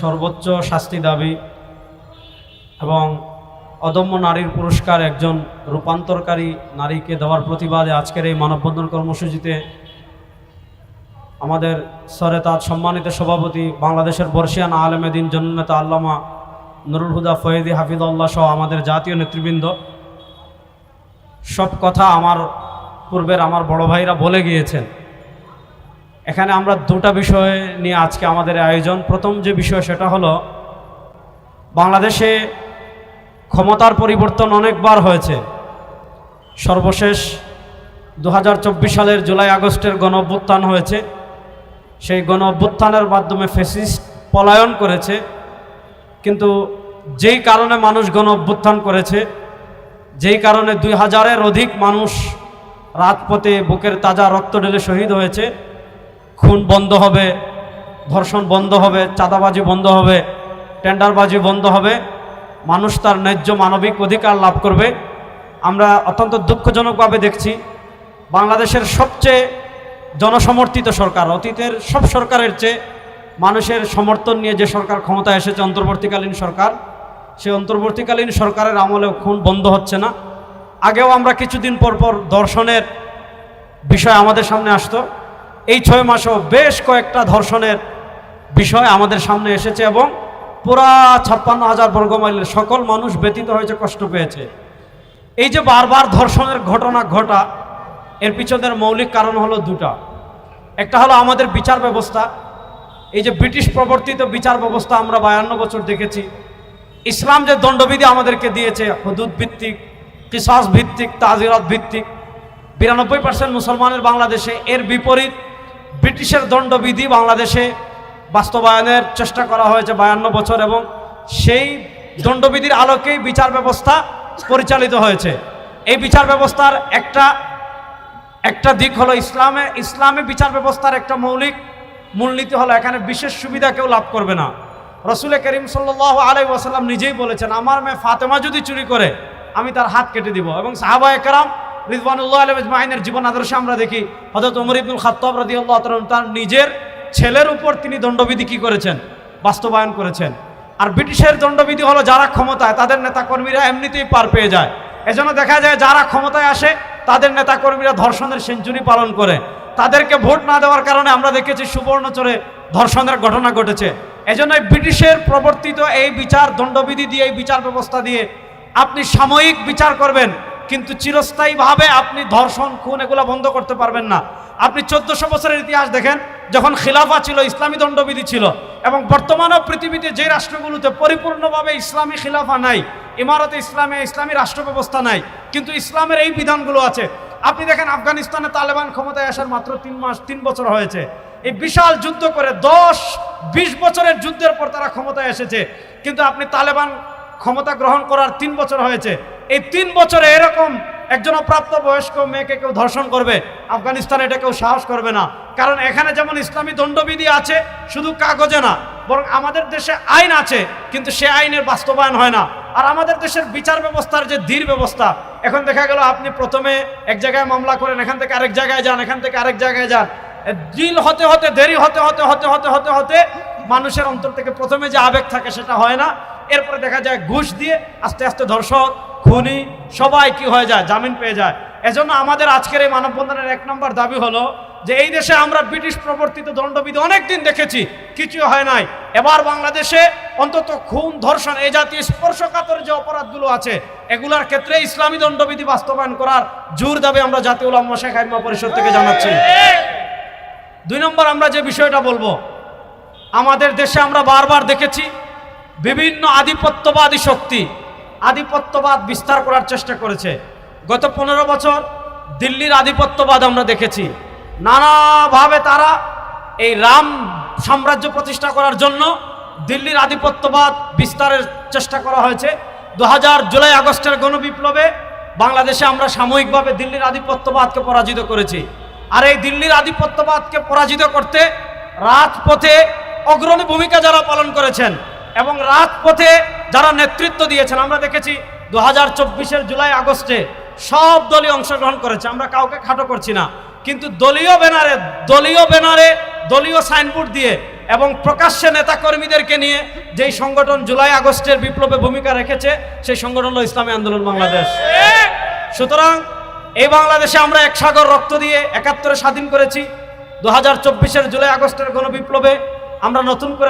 সর্বোচ্চ শাস্তি দাবি এবং অদম্য নারীর পুরস্কার একজন রূপান্তরকারী নারীকে দেওয়ার প্রতিবাদে আজকের এই মানববন্ধন কর্মসূচিতে আমাদের সরে তাজ সম্মানিত সভাপতি বাংলাদেশের বর্ষিয়ান আলমেদিন জননেতা আল্লামা নুরুল হুদা ফয়েদি হাফিদুল্লাহ সহ আমাদের জাতীয় নেতৃবৃন্দ। সব কথা আমার পূর্বের আমার বড় ভাইরা বলে গিয়েছেন। এখানে আমরা দুটা বিষয় নিয়ে আজকে আমাদের আয়োজন। প্রথম যে বিষয় সেটা হলো, বাংলাদেশে ক্ষমতার পরিবর্তন অনেকবার হয়েছে। সর্বশেষ দু হাজার চব্বিশ সালের জুলাই আগস্টের গণ অভ্যুত্থান হয়েছে। সেই গণ অভ্যুত্থানের মাধ্যমে ফেসিস্ট পলায়ন করেছে। কিন্তু যেই কারণে মানুষ গণ অভ্যুত্থান করেছে, যেই কারণে দুই হাজারের অধিক মানুষ রাজপথে বুকের তাজা রক্ত ঢেলে শহীদ হয়েছে খুন বন্ধ হবে, ধর্ষণ বন্ধ হবে, চাঁদাবাজি বন্ধ হবে, টেন্ডারবাজি বন্ধ হবে, মানুষ তার ন্যায্য মানবিক অধিকার লাভ করবে। আমরা অত্যন্ত দুঃখজনকভাবে দেখছি বাংলাদেশের সবচেয়ে জনসমর্থিত সরকার, অতীতের সব সরকারের চেয়ে মানুষের সমর্থন নিয়ে যে সরকার ক্ষমতায় এসেছে অন্তর্বর্তীকালীন সরকার, সে অন্তর্বর্তীকালীন সরকারের আমলেও খুন বন্ধ হচ্ছে না। আগেও আমরা কিছুদিন পর পর দর্শনের বিষয় আমাদের সামনে আসতো। এই ছয় মাসেও বেশ কয়েকটা ধর্ষণের বিষয় আমাদের সামনে এসেছে এবং পুরা ছাপ্পান্ন হাজার বর্গমাইলের সকল মানুষ ব্যতীত হয়েছে, কষ্ট পেয়েছে। এই যে বারবার ধর্ষণের ঘটনা ঘটা, এর পিছনের মৌলিক কারণ হলো দুটা। একটা হলো আমাদের বিচার ব্যবস্থা। এই যে ব্রিটিশ প্রবর্তিত বিচার ব্যবস্থা আমরা বায়ান্ন বছর দেখেছি। ইসলাম যে দণ্ডবিধি আমাদেরকে দিয়েছে, হদুদ ভিত্তিক, কিসাস ভিত্তিক, তাজিরাত ভিত্তিক, বিরানব্বই পার্সেন্ট মুসলমানের বাংলাদেশে এর বিপরীত ব্রিটিশের দণ্ডবিধি বাংলাদেশে বাস্তবায়নের চেষ্টা করা হয়েছে বায়ান্ন বছর এবং সেই দণ্ডবিধির আলোকেই বিচার ব্যবস্থা পরিচালিত হয়েছে। এই বিচার ব্যবস্থার একটা একটা দিক হলো ইসলামে ইসলামে বিচার ব্যবস্থার একটা মৌলিক মূলনীতি হলো এখানে বিশেষ সুবিধা কেউ লাভ করবে না। রসুলের করিম সাল্লাহ আলাই ওয়াসাল্লাম নিজেই বলেছেন, আমার মেয়ে ফাতেমা যদি চুরি করে, আমি তার হাত কেটে দিব। এবং সাহাবা একরাম রিজওয়ানুল্লাহ আলমাইনের জীবন আদর্শে আমরা দেখি হজরত উমর ইবনুল খাত্তাব রাদি আল্লাহ তার নিজের ছেলের উপর তিনি দণ্ডবিধি কি করেছেন? বাস্তবায়ন করেছেন। আর ব্রিটিশের দণ্ডবিধি হলো যারা ক্ষমতায়, তাদের নেতাকর্মীরা এমনিতেই পার পেয়ে যায়। এজন্য দেখা যায় যারা ক্ষমতায় আসে, তাদের নেতাকর্মীরা ধর্ষণের সেঞ্চুরি পালন করে। তাদেরকে ভোট না দেওয়ার কারণে আমরা দেখেছি সুবর্ণচরে ধর্ষণের ঘটনা ঘটেছে। এজন্য ব্রিটিশের প্রবর্তিত এই বিচার দণ্ডবিধি দিয়ে, এই বিচার ব্যবস্থা দিয়ে আপনি সাময়িক বিচার করবেন। কিন্তু চিরস্থায়ীভাবে আপনি ধর্ষণ, খুন এগুলো বন্ধ করতে পারবেন না। আপনি চোদ্দশো বছরের ইতিহাস দেখেন, যখন খিলাফা ছিল, ইসলামী দণ্ডবিধি ছিল, এবং বর্তমানেও পৃথিবীতে যে রাষ্ট্রগুলোতে পরিপূর্ণভাবে ইসলামী খিলাফা নাই, ইমারতে ইসলামে ইসলামী রাষ্ট্র ব্যবস্থা নাই, কিন্তু ইসলামের এই বিধানগুলো আছে। আপনি দেখেন, আফগানিস্তানে তালেবান ক্ষমতায় আসার মাত্র তিন মাস, তিন বছর হয়েছে। এই বিশাল যুদ্ধ করে দশ, বিশ বছরের যুদ্ধের পর তারা ক্ষমতায় এসেছে। কিন্তু আপনি তালেবান ক্ষমতা গ্রহণ করার তিন বছর হয়েছে। এই তিন বছরে এরকম একজন প্রাপ্ত বয়স্ক মেয়েকে কেউ ধর্ষণ করবে, আফগানিস্তানে এটা কেউ সাহস করবে না। কারণ এখানে যেমন ইসলামী দণ্ডবিধি আছে, শুধু কাগজে না, বরং আমাদের দেশে আইন আছে, কিন্তু সে আইনের বাস্তবায়ন হয় না। আর আমাদের দেশের বিচার ব্যবস্থার যে ধীর ব্যবস্থা, এখন দেখা গেল আপনি প্রথমে এক জায়গায় মামলা করেন, এখান থেকে আরেক জায়গায় যান, এখান থেকে আরেক জায়গায় যান। ডিল হতে হতে, দেরি হতে হতে হতে হতে হতে হতে মানুষের অন্তর থেকে প্রথমে যে আবেগ থাকে সেটা হয় না। এরপরে দেখা যায় ঘুষ দিয়ে আস্তে আস্তে ধর্ষক খুনি, সবাই কি হয়ে যায়? জামিন পেয়ে যায়। এজন্য আমাদের আজকের এই মানববন্ধনের এক নম্বর দাবি হলো যে এই দেশে আমরা ব্রিটিশ প্রবর্তিত দণ্ডবিধি অনেকদিন দেখেছি কিছু হয় নাই। এবার বাংলাদেশে অন্তত খুন, ধর্ষণ, এই জাতীয় স্পর্শকাতর যে অপরাধগুলো আছে, এগুলোর ক্ষেত্রে ইসলামী দণ্ডবিধি বাস্তবায়ন করার জোর দাবি আমরা জাতীয় উলামা শেখ আইমা পরিষদ থেকে জানাচ্ছি। দুই নম্বর আমরা যে বিষয়টা বলব, আমাদের দেশে আমরা বারবার দেখেছি, বিভিন্ন আধিপত্যবাদী শক্তি আধিপত্যবাদ বিস্তার করার চেষ্টা করেছে। গত পনেরো বছর দিল্লির আধিপত্যবাদ আমরা দেখেছি। নানাভাবে তারা এই রাম সাম্রাজ্য প্রতিষ্ঠা করার জন্য দিল্লির আধিপত্যবাদ বিস্তারের চেষ্টা করা হয়েছে। দু হাজার জুলাই আগস্টের গণবিপ্লবে বাংলাদেশে আমরা সাময়িকভাবে দিল্লির আধিপত্যবাদকে পরাজিত করেছি। আর এই দিল্লির আধিপত্যবাদকে পরাজিত করতে রাজপথে অগ্রণী ভূমিকা যারা পালন করেছেন এবং রাজপথে যারা নেতৃত্ব দিয়েছেন, আমরা দেখেছি দু হাজার চব্বিশের জুলাই আগস্টে সব দলীয় অংশগ্রহণ করেছে, আমরা কাউকে খাটো করছি না। কিন্তু দলীয় ব্যানারে দলীয় ব্যানারে, দলীয় সাইনবোর্ড দিয়ে এবং প্রকাশ্যে নেতাকর্মীদেরকে নিয়ে যেই সংগঠন জুলাই আগস্টের বিপ্লবে ভূমিকা রেখেছে, সেই সংগঠন হলো ইসলামী আন্দোলন বাংলাদেশ। সুতরাং এই বাংলাদেশে আমরা এক সাগর রক্ত দিয়ে একাত্তরে স্বাধীন করেছি। দু হাজার চব্বিশের জুলাই আগস্টের গণ বিপ্লবে আমরা নতুন করে